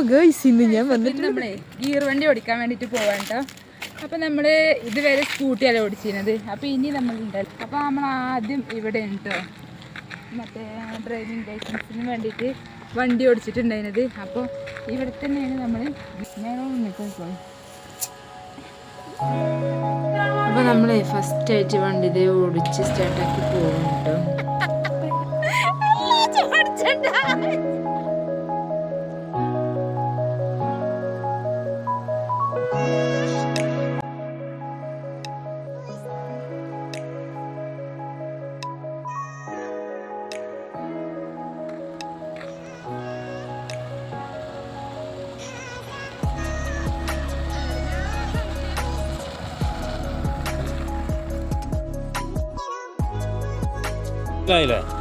അപ്പൊ ഗൈസ് ഇന്ന് ഞാൻ വന്നിട്ട് നമ്മളെ ഗീർ വണ്ടി ഓടിക്കാൻ വേണ്ടിട്ട് പോവാൻ കേട്ടോ അപ്പം നമ്മൾ ഇതുവരെ സ്കൂട്ടിയല്ല ഓടിച്ചിരുന്നത്. അപ്പോൾ ഇനി നമ്മളുണ്ടല്ലോ. അപ്പോൾ നമ്മൾ ആദ്യം ഇവിടെ ഉണ്ടോ മറ്റേ ഡ്രൈവിംഗ് ലൈസൻസിന് വേണ്ടിയിട്ട് വണ്ടി ഓടിച്ചിട്ടുണ്ടായിരുന്നത്. അപ്പോൾ ഇവിടെ തന്നെയാണ് നമ്മൾ അപ്പോൾ നമ്മൾ ഫസ്റ്റ് ആയിട്ട് വണ്ടി ഓടിച്ച് സ്റ്റാർട്ടാക്കി പോകും കേട്ടോ ഇതായില്ലേ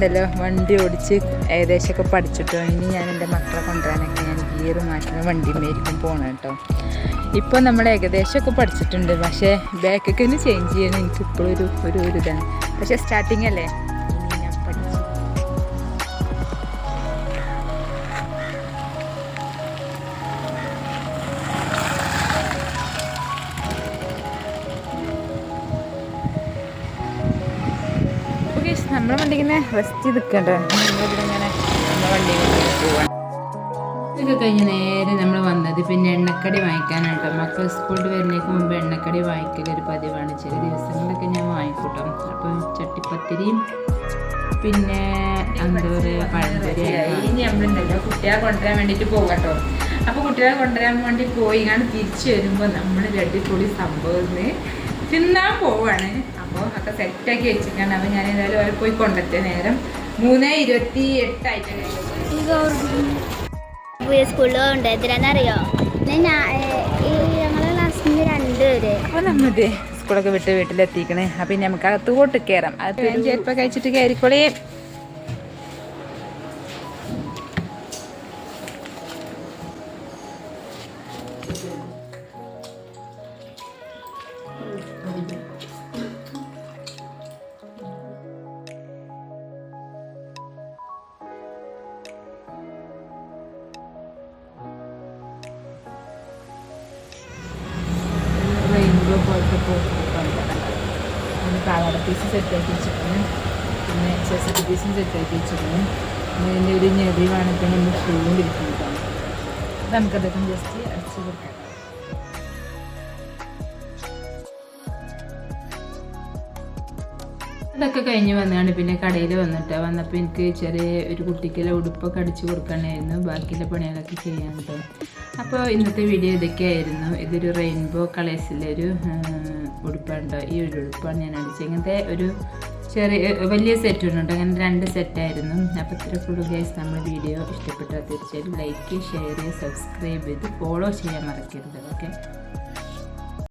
ഉണ്ടല്ലോ വണ്ടി ഓടിച്ച് ഏകദേശമൊക്കെ പഠിച്ചിട്ടോ? ഇനി ഞാൻ എന്റെ മക്കളെ കൊണ്ടുവരാനൊക്കെ ഞാൻ ഗിയർ മാറ്റുന്ന വണ്ടിമേരിക്കും പോകണം കേട്ടോ. ഇപ്പോൾ നമ്മൾ ഏകദേശമൊക്കെ പഠിച്ചിട്ടുണ്ട് പക്ഷേ ബാക്കൊക്കെ ഒന്ന് ചേഞ്ച് ചെയ്യണം. എനിക്ക് ഇപ്പോഴൊരു ഒരു ഒരു ഇതാണ്. പക്ഷേ സ്റ്റാർട്ടിങ് അല്ലേ? ഓക്കെ നമ്മളെ വണ്ടി ഇങ്ങനെ റെസ്റ്റ് ചെയ്ത് നിൽക്കണ്ടേ ഇതൊക്കെ കഴിഞ്ഞ് നേരെ നമ്മൾ വന്നത് പിന്നെ എണ്ണക്കടി വാങ്ങിക്കാനാട്ടോ. മക്കൾ സ്കൂളിൽ വരുന്നതിന് മുമ്പ് എണ്ണക്കടി വാങ്ങിക്കുക ഒരു പതിവാണ്. ചില ദിവസങ്ങളിലൊക്കെ ഞാൻ വാങ്ങിക്കൂട്ടോ. അപ്പം ചട്ടിപ്പത്തിരിയും പിന്നെ എന്താ പറയുക പഴംപൊരി ഇനി നമ്മളുണ്ടല്ലോ കുട്ടികളെ കൊണ്ടുവരാൻ വേണ്ടിയിട്ട് പോകട്ടോ അപ്പോൾ കുട്ടികളെ കൊണ്ടുവരാൻ വേണ്ടി പോയി ഞാൻ തിരിച്ചു വരുമ്പോൾ നമ്മൾ രണ്ടിപ്പൊളി സംഭവം തിന്നാൻ പോവാണ്. അപ്പോൾ ഒക്കെ സെറ്റാക്കി വെച്ചിട്ടാണ് അപ്പോൾ ഞാൻ ഏതായാലും അവരെ പോയി കൊണ്ടെത്തിയ നേരം. മൂന്ന് ഇരുപത്തി എട്ടായിട്ടാണ് സ്കൂളിൽ കൊണ്ടുപോയതിലെന്നറിയോ ഞങ്ങളെ രണ്ടുപേര്. അപ്പോൾ നമ്മത് സ്കൂളൊക്കെ വിട്ട് വീട്ടിലെത്തിക്കണേ. അപ്പം നമുക്ക് അകത്തോട്ട് കയറാം അത് ചിലപ്പോൾ കഴിച്ചിട്ട് കയറിക്കോളേ റെയിൻബോ പോയിട്ട് പിന്നെ കാലാട പീസ് സെറ്റാക്കി വെച്ചിട്ടുണ്ട് പിന്നെ ചെസ്റ്റ് പീസും സെറ്റാക്കി വെച്ചിട്ടുണ്ട് ഇതിന്റെ ഒരു ഞെറിവാണ് ഇപ്പം നമ്മൾ ചൂണ്ടിരിക്കുന്നത് അപ്പം നമുക്കതൊക്കെ ജസ്റ്റ് അടിച്ചു കൊടുക്കാം. അതൊക്കെ കഴിഞ്ഞ് വന്നാണ് പിന്നെ കടയിൽ വന്നിട്ട്. വന്നപ്പോൾ എനിക്ക് ചെറിയ ഒരു കുട്ടിക്കുള്ള ഉടുപ്പൊക്കെ അടിച്ചു കൊടുക്കണമായിരുന്നു ബാക്കിയുള്ള പണികളൊക്കെ ചെയ്യാൻ കേട്ടോ അപ്പോൾ ഇന്നത്തെ വീഡിയോ ഇതൊക്കെയായിരുന്നു. ഇതൊരു റെയിൻബോ കളേഴ്സിലെ ഒരു ഉടുപ്പാണ് ഈ ഒരു ഉടുപ്പാണ് ഞാൻ അടിച്ചത്. ഇങ്ങനത്തെ ഒരു ചെറിയ വലിയ സെറ്റ് ഉണ്ട് അങ്ങനെ രണ്ട് സെറ്റായിരുന്നു അപ്പോൾ ഇത്ര ഫുള്ള് ഗൈസ് നമ്മുടെ വീഡിയോ ഇഷ്ടപ്പെട്ടാൽ തീർച്ചയായിട്ടും ലൈക്ക് ഷെയർ സബ്സ്ക്രൈബ് ചെയ്ത് ഫോളോ ചെയ്യാൻ മറക്കരുത്. ഓക്കെ